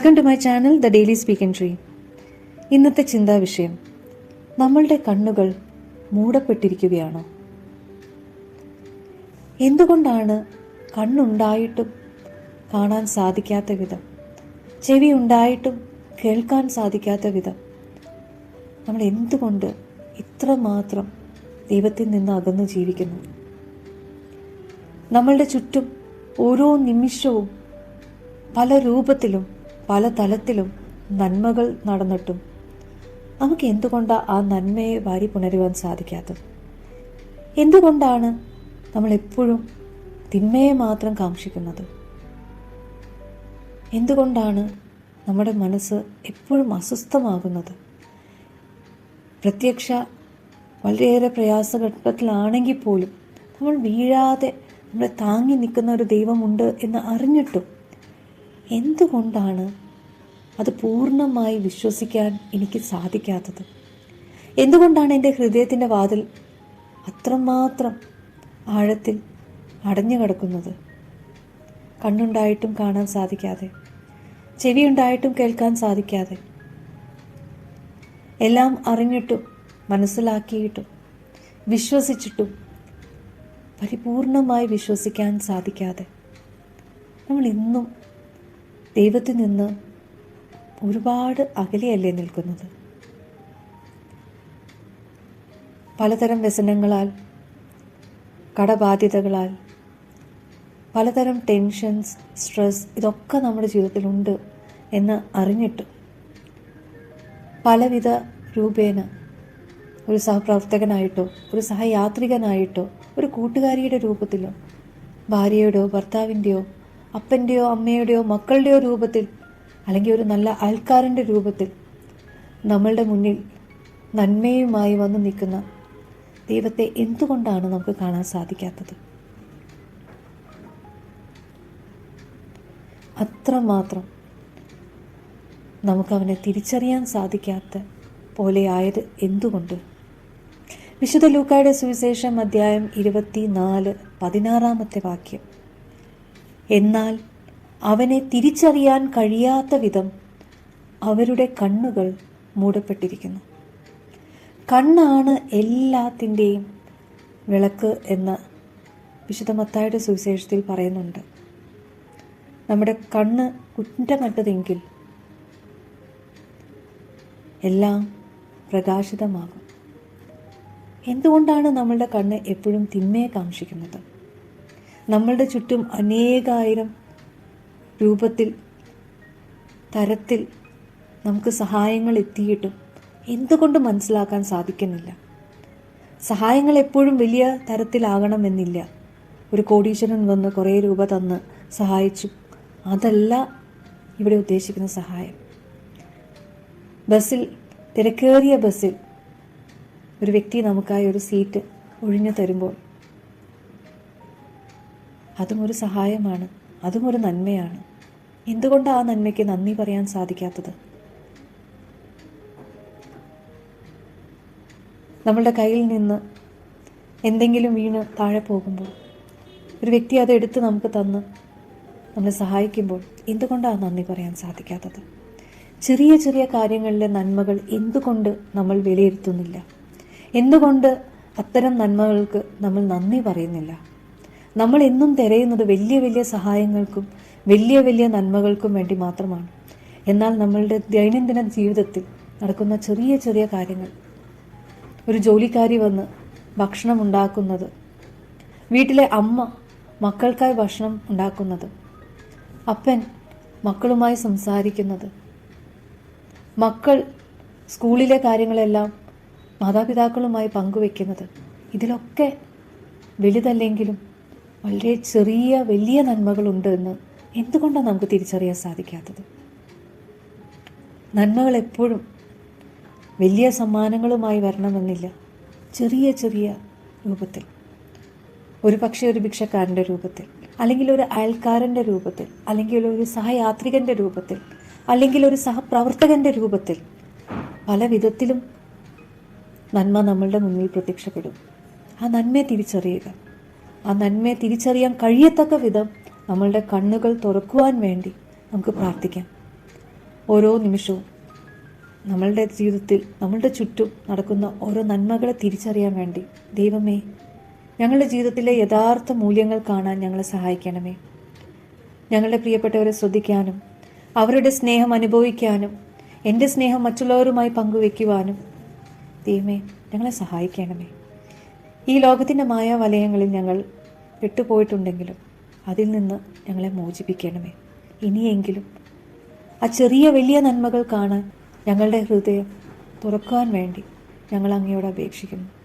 Welcome to my channel the daily speak and dream ഇന്നത്തെ ചിന്താ വിഷയം നമ്മളുടെ കണ്ണുകൾ മൂടപ്പെട്ടിരിക്കുകയാണോ? എന്തുകൊണ്ടാണ് കണ്ണുണ്ടായിട്ടും കാണാൻ സാധിക്കാത്ത വിധം ചെവി ഉണ്ടായിട്ടും കേൾക്കാൻ സാധിക്കാത്ത വിധം നമ്മൾ എന്തുകൊണ്ട് ഇത്രമാത്രം ദൈവത്തിൽ നിന്ന് അകന്നു ജീവിക്കുന്നു? നമ്മളുടെ ചുറ്റും ഓരോ നിമിഷവും പല രൂപത്തിലും പല തലത്തിലും നന്മകൾ നടന്നിട്ടും നമുക്ക് എന്തുകൊണ്ടാണ് ആ നന്മയെ വാരി പുണരുവാൻ സാധിക്കാത്തത്? എന്തുകൊണ്ടാണ് നമ്മൾ എപ്പോഴും തിന്മയെ മാത്രം കാക്ഷിക്കുന്നത്? എന്തുകൊണ്ടാണ് നമ്മുടെ മനസ്സ് എപ്പോഴും അസ്വസ്ഥമാകുന്നത്? പ്രത്യക്ഷ വളരെയേറെ പ്രയാസഘട്ടത്തിലാണെങ്കിൽ പോലും നമ്മൾ വീഴാതെ നമ്മളെ താങ്ങി നിൽക്കുന്ന ഒരു ദൈവമുണ്ട് എന്ന് അറിഞ്ഞിട്ടും എന്തുകൊണ്ടാണ് അത് പൂർണമായി വിശ്വസിക്കാൻ എനിക്ക് സാധിക്കാത്തത്? എന്തുകൊണ്ടാണ് എന്റെ ഹൃദയത്തിന്റെ വാതിൽ അത്രമാത്രം ആഴത്തിൽ അടഞ്ഞു കിടക്കുന്നത്? കണ്ണുണ്ടായിട്ടും കാണാൻ സാധിക്കാതെ ചെവിയുണ്ടായിട്ടും കേൾക്കാൻ സാധിക്കാതെ എല്ലാം അറിഞ്ഞിട്ടും മനസ്സിലാക്കിയിട്ടും വിശ്വസിച്ചിട്ടും പരിപൂർണമായി വിശ്വസിക്കാൻ സാധിക്കാതെ. നമ്മൾ ഇന്നും ദൈവത്തിൽ നിന്ന് ഒരുപാട് അകലെയല്ലേ നിൽക്കുന്നത്? പലതരം വ്യസനങ്ങളാൽ കടബാധ്യതകളാൽ പലതരം ടെൻഷൻസ് സ്ട്രെസ് ഇതൊക്കെ നമ്മുടെ ജീവിതത്തിലുണ്ട് എന്ന് അറിഞ്ഞിട്ട് പലവിധ രൂപേണ ഒരു സഹപ്രവർത്തകനായിട്ടോ ഒരു സഹയാത്രികനായിട്ടോ ഒരു കൂട്ടുകാരിയുടെ രൂപത്തിലോ ഭാര്യയുടെയോ ഭർത്താവിന്റെയോ അപ്പന്റെയോ അമ്മയുടെയോ മക്കളുടെയോ രൂപത്തിൽ അല്ലെങ്കിൽ ഒരു നല്ല ആൾക്കാരന്റെ രൂപത്തിൽ നമ്മളുടെ മുന്നിൽ നന്മയുമായി വന്ന് നിൽക്കുന്ന ദൈവത്തെ എന്തുകൊണ്ടാണ് നമുക്ക് കാണാൻ സാധിക്കാത്തത്? അത്രമാത്രം നമുക്കവനെ തിരിച്ചറിയാൻ സാധിക്കാത്ത പോലെയായത് എന്തുകൊണ്ട്? വിശുദ്ധ ലൂക്കായുടെ സുവിശേഷം അധ്യായം ഇരുപത്തി നാല് പതിനാറാമത്തെ വാക്യം. എന്നാൽ അവനെ തിരിച്ചറിയാൻ കഴിയാത്ത വിധം അവരുടെ കണ്ണുകൾ മൂടപ്പെട്ടിരിക്കുന്നു. കണ്ണാണ് എല്ലാത്തിന്റെയും വിളക്ക് എന്ന് വിശുദ്ധ മത്തായുടെ സുവിശേഷത്തിൽ പറയുന്നുണ്ട്. നമ്മുടെ കണ്ണ് കുറ്റമറ്റതെങ്കിൽ എല്ലാം പ്രകാശിതമാകും. എന്തുകൊണ്ടാണ് നമ്മളുടെ കണ്ണ് എപ്പോഴും തിന്മയെ കാക്ഷിക്കുന്നത്? നമ്മളുടെ ചുറ്റും അനേകായിരം രൂപത്തിൽ തരത്തിൽ നമുക്ക് സഹായങ്ങൾ എത്തിയിട്ടും എന്തുകൊണ്ട് മനസ്സിലാക്കാൻ സാധിക്കുന്നില്ല? സഹായങ്ങൾ എപ്പോഴും വലിയ തരത്തിലാകണമെന്നില്ല. ഒരു കോടീശ്വരൻ വന്ന് കുറേ രൂപ തന്ന് സഹായിച്ചു. അതല്ല ഇവിടെ ഉദ്ദേശിക്കുന്ന സഹായം. ബസ്സിൽ തിരക്കേറിയ ബസ്സിൽ ഒരു വ്യക്തി നമുക്കായി ഒരു സീറ്റ് ഒഴിഞ്ഞു തരുമ്പോൾ അതും ഒരു സഹായമാണ് അതും ഒരു നന്മയാണ്. എന്തുകൊണ്ട് ആ നന്മയ്ക്ക് നന്ദി പറയാൻ സാധിക്കാത്തത്? നമ്മളുടെ കയ്യിൽ നിന്ന് എന്തെങ്കിലും വീണ് താഴെ പോകുമ്പോൾ ഒരു വ്യക്തി അത് എടുത്ത് നമുക്ക് തന്ന് നമ്മളെ സഹായിക്കുമ്പോൾ എന്തുകൊണ്ടാണ് നന്ദി പറയാൻ സാധിക്കാത്തത്? ചെറിയ ചെറിയ കാര്യങ്ങളിലെ നന്മകൾ എന്തുകൊണ്ട് നമ്മൾ വിലയിരുത്തുന്നില്ല? എന്തുകൊണ്ട് അത്തരം നന്മകൾക്ക് നമ്മൾ നന്ദി പറയുന്നില്ല? നമ്മൾ എന്നും തിരയുന്നത് വലിയ വലിയ സഹായങ്ങൾക്കും വലിയ വലിയ നന്മകൾക്കും വേണ്ടി മാത്രമാണ്. എന്നാൽ നമ്മളുടെ ദൈനംദിന ജീവിതത്തിൽ നടക്കുന്ന ചെറിയ ചെറിയ കാര്യങ്ങൾ. ഒരു ജോലിക്കാരി വന്ന് ഭക്ഷണം ഉണ്ടാക്കുന്നത്. വീട്ടിലെ അമ്മ മക്കൾക്കായി ഭക്ഷണം ഉണ്ടാക്കുന്നത്. അപ്പൻ മക്കളുമായി സംസാരിക്കുന്നത്. മക്കൾ സ്കൂളിലെ കാര്യങ്ങളെല്ലാം മാതാപിതാക്കളുമായി പങ്കുവെക്കുന്നത്. ഇതിലൊക്കെ വലുതല്ലെങ്കിലും വളരെ ചെറിയ വലിയ നന്മകളുണ്ട് എന്ന് എന്തുകൊണ്ടാണ് നമുക്ക് തിരിച്ചറിയാൻ സാധിക്കാത്തത്? നന്മകൾ എപ്പോഴും വലിയ സമ്മാനങ്ങളുമായി വരണമെന്നില്ല. ചെറിയ ചെറിയ രൂപത്തിൽ. ഒരു പക്ഷേ ഒരു ഭിക്ഷക്കാരന്റെ രൂപത്തിൽ. അല്ലെങ്കിൽ ഒരു അയൽക്കാരന്റെ രൂപത്തിൽ. അല്ലെങ്കിൽ ഒരു സഹയാത്രികന്റെ രൂപത്തിൽ. അല്ലെങ്കിൽ ഒരു സഹപ്രവർത്തകന്റെ രൂപത്തിൽ. പല വിധത്തിലും നന്മ നമ്മളുടെ മുന്നിൽ പ്രത്യക്ഷപ്പെടും. ആ നന്മയെ തിരിച്ചറിയുക. ആ നന്മയെ തിരിച്ചറിയാൻ കഴിയത്തക്ക വിധം നമ്മളുടെ കണ്ണുകൾ തുറക്കുവാൻ വേണ്ടി നമുക്ക് പ്രാർത്ഥിക്കാം. ഓരോ നിമിഷവും നമ്മളുടെ ജീവിതത്തിൽ നമ്മളുടെ ചുറ്റും നടക്കുന്ന ഓരോ നന്മകളെ തിരിച്ചറിയാൻ വേണ്ടി ദൈവമേ ഞങ്ങളുടെ ജീവിതത്തിലെ യഥാർത്ഥ മൂല്യങ്ങൾ കാണാൻ ഞങ്ങളെ സഹായിക്കണമേ. ഞങ്ങളുടെ പ്രിയപ്പെട്ടവരെ ശ്രദ്ധിക്കാനും അവരുടെ സ്നേഹം അനുഭവിക്കാനും എന്റെ സ്നേഹം മറ്റുള്ളവരുമായി പങ്കുവെക്കുവാനും ദൈവമേ ഞങ്ങളെ സഹായിക്കണമേ. ഈ ലോകത്തിന്റെ മായാവലയങ്ങളിൽ ഞങ്ങൾ പെട്ടുപോയിട്ടുണ്ടെങ്കിലും അതിൽ നിന്ന് ഞങ്ങളെ മോചിപ്പിക്കണമേ. ഇനിയെങ്കിലും ആ ചെറിയ വലിയ നന്മകൾ കാണാൻ ഞങ്ങളുടെ ഹൃദയം തുറക്കുവാൻ വേണ്ടി ഞങ്ങൾ അങ്ങയോട് അപേക്ഷിക്കുന്നു.